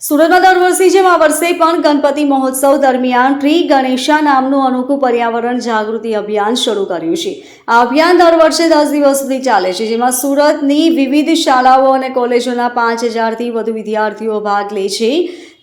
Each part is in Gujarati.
સુરતમાં દર વર્ષે જેમ વર્ષે પણ ગણપતિ મહોત્સવ દરમિયાન ટ્રી ગણેશા નામનું અનોખું પર્યાવરણ જાગૃતિ અભિયાન શરૂ કર્યું છે. આ અભિયાન દર વર્ષે દસ દિવસ સુધી ચાલે છે, જેમાં સુરતની વિવિધ શાળાઓ અને કોલેજોના પાંચ હજારથી વધુ વિદ્યાર્થીઓ ભાગ લે છે.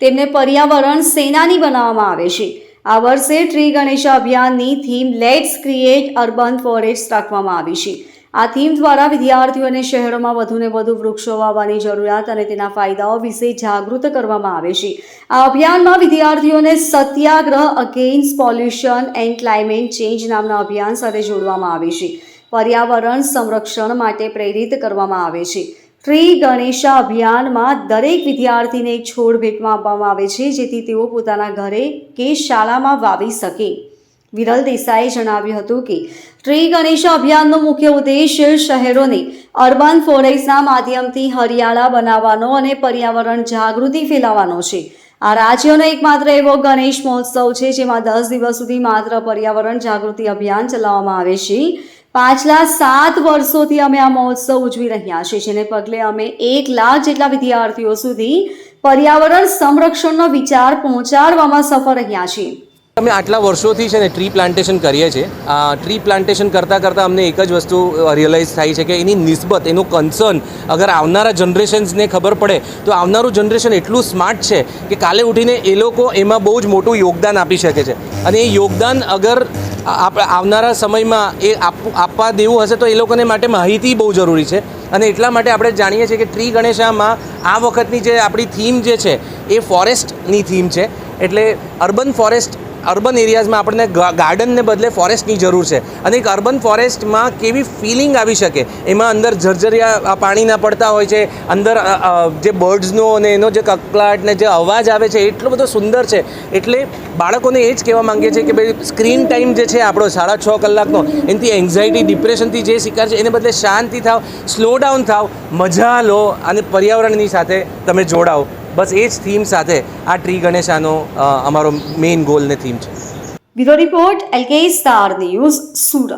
તેમને પર્યાવરણ સેનાની બનાવવામાં આવે છે. આ વર્ષે ટ્રી ગણેશા અભિયાનની theme let's create urban forest રાખવામાં આવી છે. આ થીમ દ્વારા વિદ્યાર્થીઓને શહેરોમાં વધુને વધુ વૃક્ષો વાવવાની જરૂરિયાત અને તેના ફાયદાઓ વિશે જાગૃત કરવામાં આવે છે. આ અભિયાનમાં વિદ્યાર્થીઓને Satyagraha against pollution and climate change નામના અભિયાન સાથે જોડવામાં આવે છે. પર્યાવરણ સંરક્ષણ માટે પ્રેરિત કરવામાં આવે છે. ટ્રી ગણેશા અભિયાનમાં દરેક વિદ્યાર્થીને એક છોડ ભેટમાં આપવામાં આવે છે, જેથી તેઓ પોતાના ઘરે કે શાળામાં વાવી શકે. વિરલ દેસાઈએ જણાવ્યું હતું કે ટ્રી ગણેશા અભિયાનનો મુખ્ય ઉદ્દેશ્ય શહેરોને અર્બન ફોરેસ્ટના માધ્યમથી હરિયાળા બનાવવાનો અને પર્યાવરણ જાગૃતિ ફેલાવવાનો છે. આ રાજ્યનો એકમાત્ર એવો ગણેશ મહોત્સવ છે, જેમાં દસ દિવસ સુધી માત્ર પર્યાવરણ જાગૃતિ અભિયાન ચલાવવામાં આવે છે. પાછલા સાત વર્ષોથી અમે આ મહોત્સવ ઉજવી રહ્યા છીએ, જેને પગલે અમે એક લાખ જેટલા વિદ્યાર્થીઓ સુધી પર્યાવરણ સંરક્ષણનો વિચાર પહોંચાડવામાં સફળ રહ્યા છીએ. અમે આટલા વર્ષોથી છે ને ટ્રી પ્લાન્ટેશન કરીએ છીએ. ટ્રી પ્લાન્ટેશન કરતાં કરતાં અમને એક જ વસ્તુ રિયલાઇઝ થાય છે કે એની નિસ્બત, એનું કન્સર્ન અગર આવનારા જનરેશન્સને ખબર પડે, તો આવનારું જનરેશન એટલું સ્માર્ટ છે કે કાલે ઉઠીને એ લોકો એમાં બહુ જ મોટું યોગદાન આપી શકે છે. અને એ યોગદાન અગર આપ આવનારા સમયમાં એ આપ- આપવા દેવું હશે તો એ લોકોને માટે માહિતી બહુ જરૂરી છે. અને એટલા માટે આપણે જાણીએ છીએ કે ટ્રી ગણેશામાં આ વખતની જે આપણી થીમ જે છે, એ ફોરેસ્ટની થીમ છે. એટલે અર્બન ફોરેસ્ટ અર્બન એરિયાઝમાં આપણને ગાર્ડનને બદલે ફોરેસ્ટની જરૂર છે. અને એક અર્બન ફોરેસ્ટમાં કેવી ફિલિંગ આવી શકે? એમાં અંદર ઝરઝરિયા પાણીના પડતા હોય છે, અંદર જે બર્ડ્સનો અને એનો જે કકલાટ ને જે અવાજ આવે છે, એટલો બધો સુંદર છે. એટલે બાળકોને એ જ કહેવા માંગીએ છીએ કે ભાઈ, સ્ક્રીન ટાઈમ જે છે આપણો, સાડા છ કલાકનો, એનાથી એન્ઝાયટી ડિપ્રેશનથી જે શિકાર છે, એને બદલે શાંતિ થાવ સ્લો ડાઉન થાવ, મજા લો અને પર્યાવરણની સાથે તમે જોડાઓ બસ એ જ થીમ સાથે આ ટ્રી ગણેશાનો અમારો મેઇન ગોલ ને થીમ છે. Bureau report L K star news Surat.